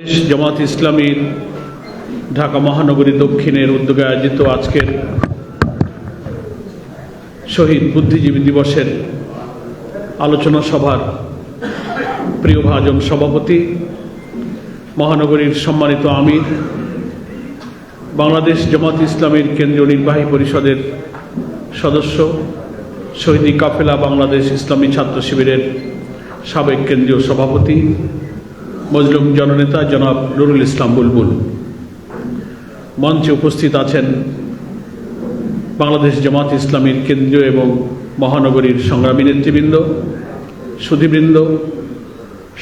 জামাত ইসলামীর ঢাকা মহানগরী দক্ষিণের উদ্যোগে আয়োজিত আজকের শহীদ বুদ্ধিজীবী দিবসের আলোচনা সভার প্রিয় ভাজন সভাপতি, মহানগরীর সম্মানিত আমির, বাংলাদেশ জামাত ইসলামীর কেন্দ্রীয় নির্বাহী পরিষদের সদস্য, শহীদী কাফেলা বাংলাদেশ ইসলামী ছাত্র শিবিরের সাবেক কেন্দ্রীয় সভাপতি মজলুম জননেতা জনাব নুরুল ইসলাম বুলবুল। মঞ্চে উপস্থিত আছেন বাংলাদেশ জামাত ইসলামীর কেন্দ্রীয় এবং মহানগরীর সংগ্রামী নেতৃবৃন্দ, সুধীবৃন্দ,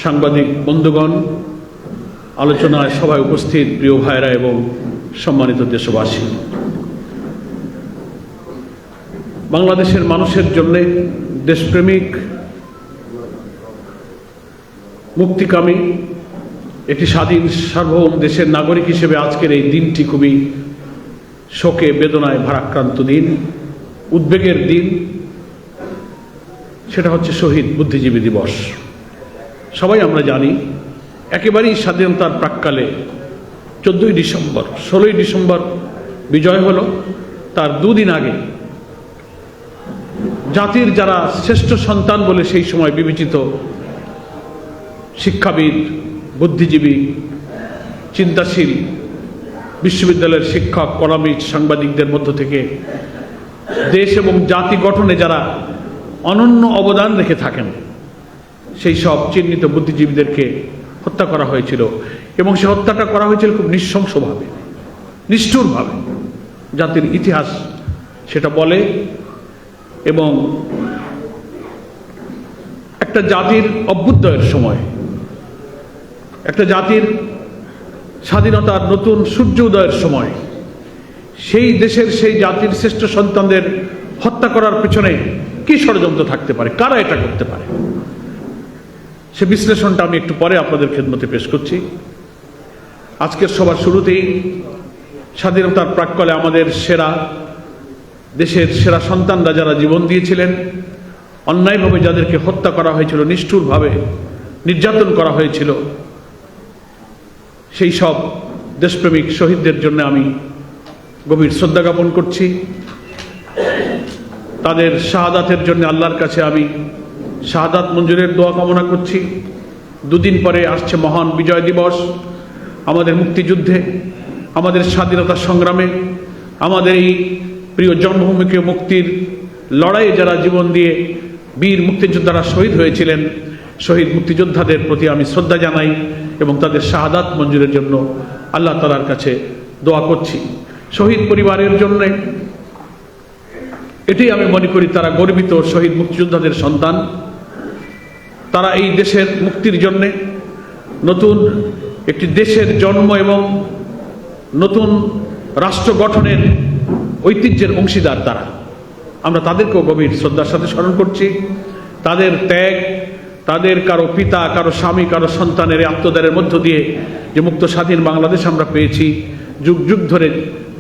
সাংবাদিক বন্ধুগণ আলোচনায় সভায় উপস্থিত প্রিয় ভাইরা এবং সম্মানিত দেশবাসী। বাংলাদেশের মানুষের জন্যে দেশপ্রেমিক, মুক্তিকামী একটি স্বাধীন সার্বভৌম দেশের নাগরিক হিসেবে আজকের এই দিনটি খুবই শোকে, বেদনায় ভারাক্রান্ত দিন। উদ্বেগের দিন। সেটা হচ্ছে শহীদ বুদ্ধিজীবী দিবস। সবাই আমরা জানি, একেবারেই স্বাধীনতার প্রাককালে চোদ্দই ডিসেম্বর, ষোলোই ডিসেম্বর বিজয় হলো। তার দুদিন আগে জাতির যারা শ্রেষ্ঠ সন্তান বলে সেই সময় বিবেচিত শিক্ষাবিদ বুদ্ধিজীবী, চিন্তাশীল বিশ্ববিদ্যালয়ের শিক্ষক কলামিস্ট সাংবাদিকদের মধ্য থেকে দেশ এবং জাতি গঠনে যারা অনন্য অবদান রেখে থাকেন, সেই সব চিহ্নিত বুদ্ধিজীবীদেরকে হত্যা করা হয়েছিল এবং সে হত্যাটা করা হয়েছিল খুব নৃশংসভাবে, নিষ্ঠুরভাবে। জাতির ইতিহাস সেটা বলে এবং একটা জাতির অভ্যুদয়ের সময় একটা জাতির স্বাধীনতার নতুন সূর্য উদয়ের সময়, সেই দেশের সেই জাতির শ্রেষ্ঠ সন্তানদের হত্যা করার পেছনে কি ষড়যন্ত্র থাকতে পারে? কারা এটা করতে পারে? সে বিশ্লেষণটা আমি একটু পরে আপনাদের খেদমতে পেশ করছি। আজকের সবার শুরুতেই স্বাধীনতার প্রাক্কালে আমাদের সেরা, দেশের সেরা সন্তানরা যারা জীবন দিয়েছিলেন, অন্যায়ভাবে যাদেরকে হত্যা করা হয়েছিল, নিষ্ঠুরভাবে নির্যাতন করা হয়েছিল সেই সব দেশপ্রেমিক শহীদদের জন্য আমি গভীর শ্রদ্ধা জ্ঞাপন করছি। তাদের শাহাদাতের জন্য আল্লাহর কাছে আমি শাহাদাত মঞ্জুরের দোয়া কামনা করছি। দুদিন পরে আসছে মহান বিজয় দিবস আমাদের মুক্তিযুদ্ধে, আমাদের স্বাধীনতা সংগ্রামে, আমাদের এই প্রিয় জন্মভূমিকে মুক্তির লড়াইয়ে যারা জীবন দিয়ে বীর মুক্তিযোদ্ধারা শহীদ হয়েছিলেন শহীদ মুক্তিযোদ্ধাদের প্রতি আমি শ্রদ্ধা জানাই এবং তাদের শাহাদাত মঞ্জুরের জন্য আল্লাহ তালার কাছে দোয়া করছি। শহীদ পরিবারের জন্য এটাই আমি মনে করি তারা গর্বিত শহীদ মুক্তিযোদ্ধাদের সন্তান। তারা এই দেশের মুক্তির জন্যে নতুন একটি দেশের জন্ম এবং নতুন রাষ্ট্র গঠনের ঐতিহ্যের অংশীদার তারা। আমরা তাদেরকেও গভীর শ্রদ্ধার সাথে স্মরণ করছি। তাদের ত্যাগ তাদের কারও পিতা, কারও স্বামী, কারও সন্তানের এই আত্মদানের মধ্য দিয়ে যে মুক্ত স্বাধীন বাংলাদেশ আমরা পেয়েছি, যুগ যুগ ধরে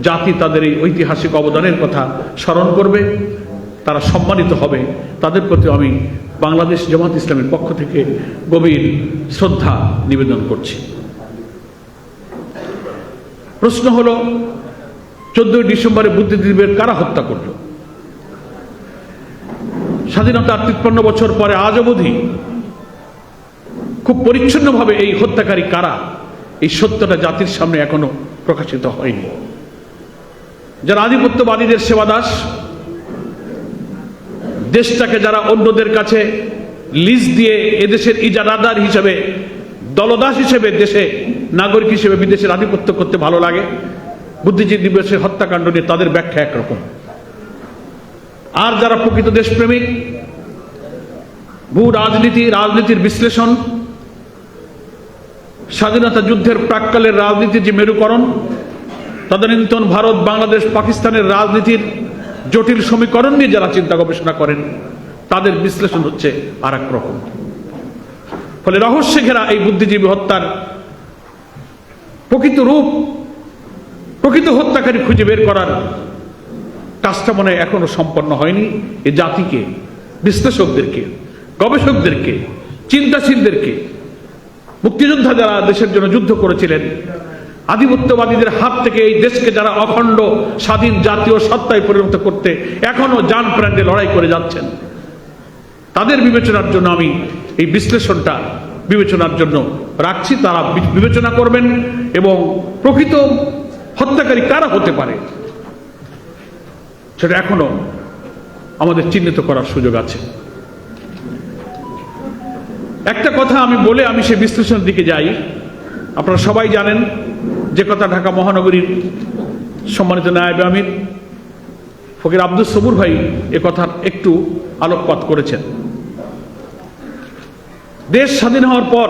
জাতি তাদের এই ঐতিহাসিক অবদানের কথা স্মরণ করবে, তারা সম্মানিত হবে। তাদের প্রতি আমি বাংলাদেশ জামাত ইসলামের পক্ষ থেকে গভীর শ্রদ্ধা নিবেদন করছি। প্রশ্ন হলো, চোদ্দই ডিসেম্বরে বুদ্ধিজীবীর কারা হত্যা করল? স্বাধীনতার তিপ্পান্ন বছর পরে আজ অবধি খুব পরিচ্ছন্নভাবে এই হত্যাকারী কারা? এই সত্যটা জাতির সামনে এখনও প্রকাশিত হয়নি। যারা আধিপত্যবাদীদের সেবাদাস, দেশটাকে যারা অন্যদের কাছে লিজ দিয়ে এদেশের ইজারাদার হিসেবে, দলদাস হিসেবে দেশে, নাগরিক হিসেবে বিদেশের আধিপত্য করতে ভালো লাগে, বুদ্ধিজীবী দিবসের হত্যাকাণ্ড নিয়ে তাদের ব্যাখ্যা একরকম। আর যারা প্রকৃত দেশপ্রেমিক, ভূ রাজনীতি, রাজনীতির বিশ্লেষণ স্বাধীনতা যুদ্ধের প্রাককালের রাজনীতির যে মেরুকরণ, তদানীন্তন ভারত বাংলাদেশ পাকিস্তানের রাজনীতির জটিল সমীকরণ নিয়ে যারা চিন্তা গবেষণা করেন, তাদের বিশ্লেষণ হচ্ছে আর এক রকম। ফলে রহস্যে ঘেরা এই বুদ্ধিজীবী হত্যার প্রকৃত রূপ, প্রকৃত হত্যাকারী খুঁজে বের করার কাজটা মনে এখনও সম্পন্ন হয়নি। এ জাতিকে, বিশ্লেষকদেরকে, গবেষকদেরকে, চিন্তাশীলদেরকে মুক্তিযোদ্ধা যারা দেশের জন্য যুদ্ধ করেছিলেন, আধিপত্যবাদীদের হাত থেকে এই দেশকে যারা অখণ্ড, স্বাধীন জাতীয় সত্তায় পরিণত করতে এখনও যান প্রাণে লড়াই করে যাচ্ছেন। তাদের বিবেচনার জন্য আমি এই বিশ্লেষণটা বিবেচনার জন্য রাখছি। তারা বিবেচনা করবেন এবং প্রকৃত হত্যাকারী কারা হতে পারে সেটা এখনও আমাদের চিহ্নিত করার সুযোগ আছে। একটা কথা আমি বলে আমি সে বিশ্লেষণের দিকে যাই। আপনারা সবাই জানেন যে কথা ঢাকা মহানগরীর সম্মানিত নায়ব আমির ফকির আব্দুল সবুর ভাই এ কথার একটু আলোকপাত করেছেন। দেশ স্বাধীন হওয়ার পর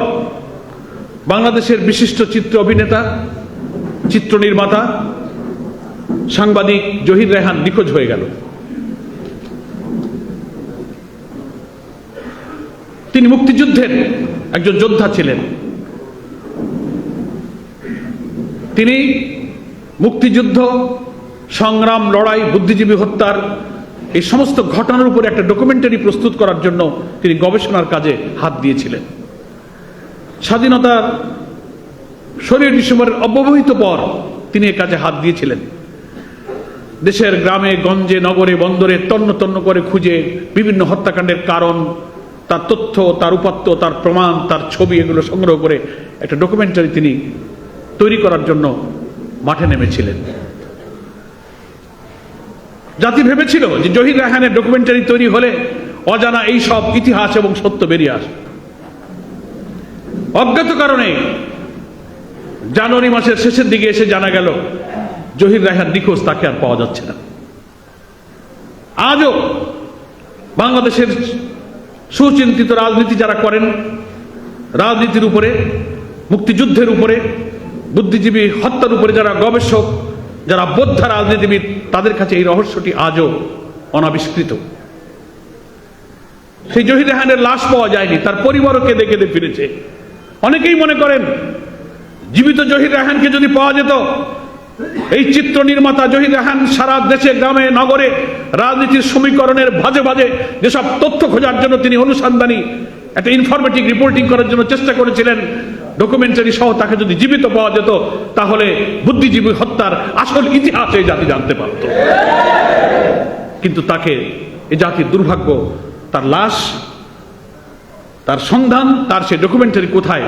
বাংলাদেশের বিশিষ্ট চিত্র অভিনেতা, চিত্র নির্মাতা, সাংবাদিক জহির রেহান নিখোঁজ হয়ে গেল। তিনি মুক্তিযুদ্ধের একজন যোদ্ধা ছিলেন। তিনি মুক্তিযুদ্ধ, সংগ্রাম, লড়াই, বুদ্ধিজীবী হত্যার এই সমস্ত ঘটনার উপর একটা ডকুমেন্টারি প্রস্তুত করার জন্য তিনি গবেষণার কাজে হাত দিয়েছিলেন। স্বাধীনতার ষোলোই ডিসেম্বরের অব্যবহিত পর তিনি এ কাজে হাত দিয়েছিলেন। দেশের গ্রামে, গঞ্জে, নগরে, বন্দরে তন্ন তন্ন করে খুঁজে বিভিন্ন হত্যাকাণ্ডের কারণ তার তথ্য, তার উপাত্ত, তার প্রমাণ, তার ছবি এগুলো সংগ্রহ করে একটা ডকুমেন্টারি তিনি তৈরি করার জন্য মাঠে নেমেছিলেন। জাতি ভেবেছিল যে জহির রায়হানের ডকুমেন্টারি তৈরি হলে অজানা এই সব ইতিহাস এবং সত্য বেরিয়ে আসে অজ্ঞাত কারণে জানুয়ারি মাসের শেষের দিকে এসে জানা গেল, জহির রায়হান নিখোঁজ, তাকে আর পাওয়া যাচ্ছে না। আজও বাংলাদেশের সুচিন্তিত রাজনীতি যারা করেন, রাজনীতির উপরে, মুক্তিযুদ্ধের উপরে, বুদ্ধিজীবী হত্যার উপরে যারা গবেষক, যারা বোদ্ধা রাজনীতিবিদ, তাদের কাছে এই রহস্যটি আজও অনাবিষ্কৃত। সেই জহির রেহানের লাশ পাওয়া যায়নি, তার পরিবারও কেঁদে কেঁদে ফিরেছে। অনেকেই মনে করেন, জীবিত জহির রেহানকে যদি পাওয়া যেত এই চিত্র নির্মাতা জহির রেহান সারা দেশে, গ্রামে, নগরে রাজনীতির সমীকরণের ভাজে ভাজে যেসব তথ্য খোঁজার জন্য তিনি অনুসন্ধানী, একটা ইনফরমেটিভ রিপোর্টিং করার জন্য চেষ্টা করেছিলেন ডকুমেন্টারি সহ তাকে যদি জীবিত পাওয়া যেত, তাহলে বুদ্ধিজীবী হত্যার আসল ইতিহাস এই জাতি জানতে পারত। কিন্তু তাকে, এ জাতির দুর্ভাগ্য, তার লাশ, তার সন্ধান, তার সে ডকুমেন্টারি কোথায়,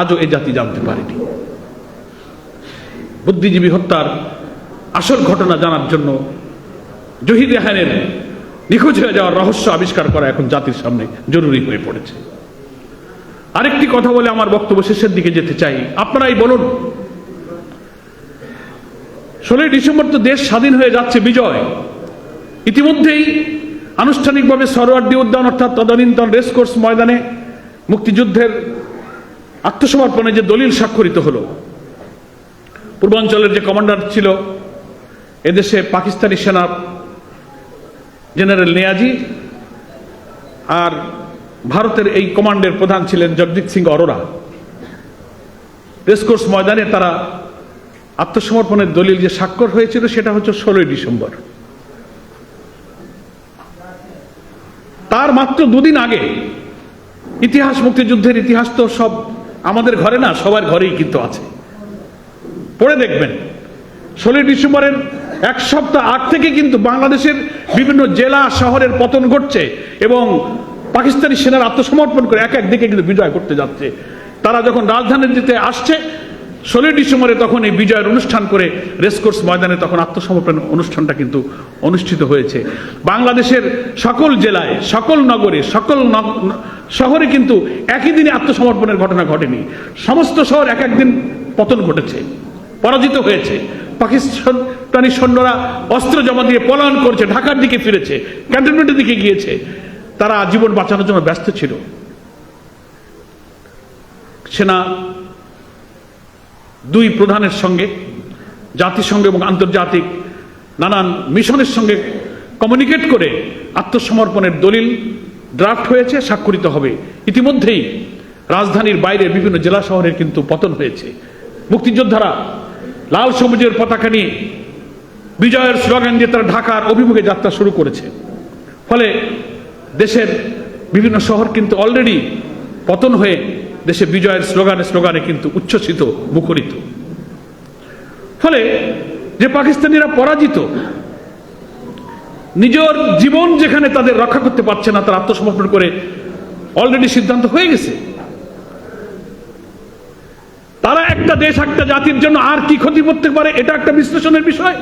আজও এ জাতি জানতে পারেনি। বুদ্ধিজীবী হত্যার আসল ঘটনা জানার জন্য জহির রেহানের নিখোঁজ হয়ে যাওয়ার রহস্য আবিষ্কার করা এখন জাতির সামনে জরুরি হয়ে পড়েছে। আরেকটি কথা বলে আমার বক্তব্য শেষের দিকে যেতে চাই। আপনারাই বলুন, ষোলোই ডিসেম্বর তো দেশ স্বাধীন হয়ে যাচ্ছে, বিজয়। ইতিমধ্যেই আনুষ্ঠানিকভাবে সরোয়ার্দী উদ্যান, অর্থাৎ তদানীন্তন রেসকোর্স ময়দানে মুক্তিযুদ্ধের আত্মসমর্পণে যে দলিল স্বাক্ষরিত হলো পূর্বাঞ্চলের যে কমান্ডার ছিল এদেশে পাকিস্তানি সেনার জেনারেল নেয়াজি আর ভারতের এই কমান্ডের প্রধান ছিলেন জগজিৎ সিং অরোরা। রেসকোর্স ময়দানে তারা আত্মসমর্পণের দলিল যে স্বাক্ষর হয়েছিল সেটা হচ্ছে ষোলোই ডিসেম্বর। তার মাত্র দুদিন আগে ইতিহাস মুক্তিযুদ্ধের ইতিহাস তো সব আমাদের ঘরে না, সবার ঘরেই কিন্তু আছে। পড়ে দেখবেন। ষোলোই ডিসেম্বরের এক সপ্তাহ আগ থেকে কিন্তু বাংলাদেশের বিভিন্ন জেলা, শহরের পতন ঘটছে এবং পাকিস্তানি সেনার আত্মসমর্পণ করে এক এক দিকে কিন্তু বিজয় করতে যাচ্ছে। তারা যখন রাজধানীর দিতে আসছে, ষোলোই ডিসেম্বরে তখন এই বিজয়ের অনুষ্ঠান করে রেসকোর্স ময়দানে তখন আত্মসমর্পণ অনুষ্ঠানটা কিন্তু অনুষ্ঠিত হয়েছে। বাংলাদেশের সকল জেলায়, সকল নগরে, সকল শহরে কিন্তু একই দিনে আত্মসমর্পণের ঘটনা ঘটেনি। সমস্ত শহর এক একদিন পতন ঘটেছে। পরাজিত হয়েছে। পাকিস্তানি সৈন্যরা অস্ত্র জমা দিয়ে পলায়ন করছে, ঢাকার দিকে ফিরেছে, ক্যান্টনমেন্টের দিকে গিয়েছে। তারা জীবন বাঁচানোর জন্য ব্যস্ত ছিল। সেনা দুই প্রধানের সঙ্গে, জাতিসংঘ এবং আন্তর্জাতিক নানান মিশনের সঙ্গে কমিউনিকেট করে আত্মসমর্পণের দলিল ড্রাফট হয়েছে, স্বাক্ষরিত হবে। ইতিমধ্যেই রাজধানীর বাইরে বিভিন্ন জেলা শহরের কিন্তু পতন হয়েছে। মুক্তিযোদ্ধারা লাল সবুজের পতাকা নিয়ে বিজয়ের স্লোগান দিয়ে তারা ঢাকার অভিমুখে যাত্রা শুরু করেছে। ফলে দেশের বিভিন্ন শহর কিন্তু অলরেডি পতন হয়ে দেশে বিজয়ের স্লোগানে স্লোগানে কিন্তু উচ্ছ্বসিত, মুখরিত। ফলে যে পাকিস্তানিরা পরাজিত, নিজের জীবন যেখানে তাদের রক্ষা করতে পারছে না, তারা আত্মসমর্পণ করে অলরেডি সিদ্ধান্ত হয়ে গেছে তারা একটা দেশ, একটা জাতির জন্য আর কি ক্ষতি করতে পারে, এটা একটা বিশ্লেষণের বিষয়।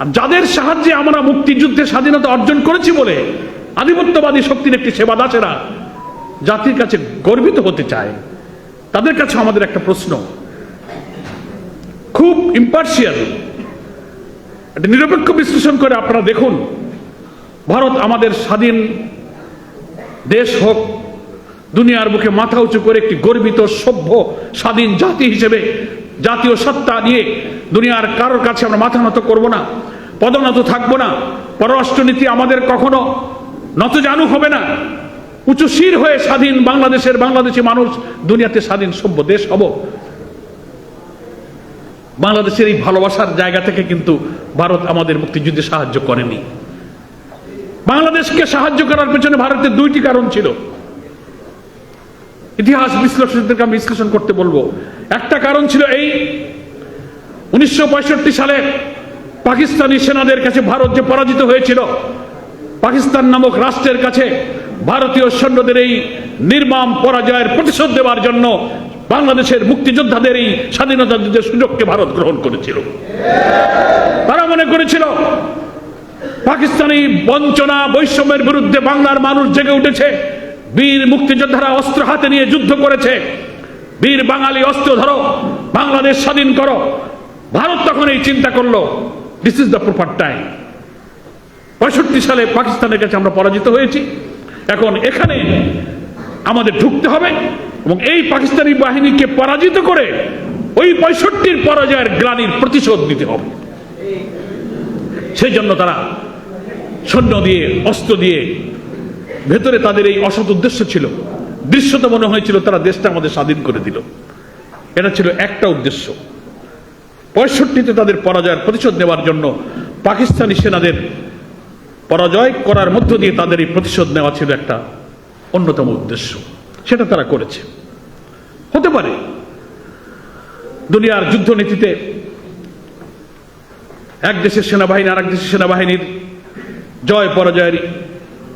আর যাদের সাহায্যে আমরা মুক্তিযুদ্ধে স্বাধীনতা অর্জন করেছি বলে আধিপত্যবাদী শক্তির একটি সেবা দাসেরা জাতির কাছে গর্বিত হতে চায়, তাদের কাছে আমাদের একটা প্রশ্ন। খুব ইম্পার্শিয়াল একটা নিরপেক্ষ বিশ্লেষণ করে আপনারা দেখুন, ভারত আমাদের স্বাধীন দেশ হোক দুনিয়ার বুকে মাথা উঁচু করে একটি গর্বিত, সভ্য, স্বাধীন জাতি হিসেবে, জাতীয় সত্তা নিয়ে দুনিয়ার কারোর কাছে আমরা মাথা নত করব না পদনত থাকব না। পররাষ্ট্রনীতি আমাদের কখনো নতজানু হবে না। উঁচু শির হয়ে স্বাধীন বাংলাদেশের বাংলাদেশি মানুষ, দুনিয়াতে স্বাধীন, সভ্য দেশ হব। বাংলাদেশের এই ভালোবাসার জায়গা থেকে কিন্তু ভারত আমাদের মুক্তিযুদ্ধে সাহায্য করেনি। বাংলাদেশকে সাহায্য করার পেছনে ভারতের দুইটি কারণ ছিল। ইতিহাস বিশ্লেষকদেরকে আমি বিশ্লেষণ করতে বলব। একটা কারণ ছিল এই, উনিশশো সালে পাকিস্তানি সেনাদের কাছে ভারত যে পরাজিত হয়েছিল, পাকিস্তান নামক রাষ্ট্রের কাছে ভারতীয় সৈন্যদের এই নির্মাম পরাজয়ের প্রতিশোধ দেওয়ার জন্য বাংলাদেশের মুক্তিযোদ্ধাদের এই স্বাধীনতা যুদ্ধের সুযোগকে ভারত গ্রহণ করেছিল। তারা মনে করেছিল, পাকিস্তানি বঞ্চনা বৈষম্যের বিরুদ্ধে বাংলার মানুষ জেগে উঠেছে। বীর মুক্তিযোদ্ধারা অস্ত্র হাতে নিয়ে যুদ্ধ করেছে। বীর বাঙালি অস্ত্র ধরো, বাংলাদেশ স্বাধীন করো। ভারত তখন এই চিন্তা করল this is the proper time পঁয়ষট্টি সালে পাকিস্তানের কাছে আমরা পরাজিত হয়েছি। এখন এখানে আমাদের ঢুকতে হবে এবং এই পাকিস্তানি বাহিনীকে পরাজিত করে ওই পঁয়ষট্টির পরাজয়ের গ্লানির প্রতিশোধ নিতে হবে। সেই জন্য তারা সৈন্য দিয়ে, অস্ত্র দিয়ে ভেতরে তাদের এই অসৎ উদ্দেশ্য ছিল। দৃশ্যত মনে হয়েছিল তারা দেশটা আমাদের স্বাধীন করে দিল। এটা ছিল একটা উদ্দেশ্য। পঁয়ষট্টিতে তাদের পরাজয়ের প্রতিশোধ নেওয়ার জন্য পাকিস্তানি সেনাদের পরাজয় করার মধ্য দিয়ে তাদের এই প্রতিশোধ নেওয়া ছিল একটা অন্যতম উদ্দেশ্য। সেটা তারা করেছে। হতে পারে দুনিয়ার যুদ্ধনীতিতে এক দেশের সেনাবাহিনী আর এক দেশের সেনাবাহিনীর জয় পরাজয়ের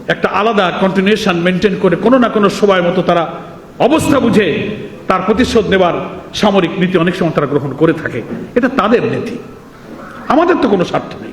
একটা আলাদা কন্টিনিউশন মেনটেন করে কোনো না কোনো সময় মতো তারা অবস্থা বুঝে তার প্রতিশোধ নেবার সামরিক নীতি অনেক সময় তারা গ্রহণ করে থাকে। এটা তাদের নীতি। আমাদের তো কোনো স্বার্থ নেই।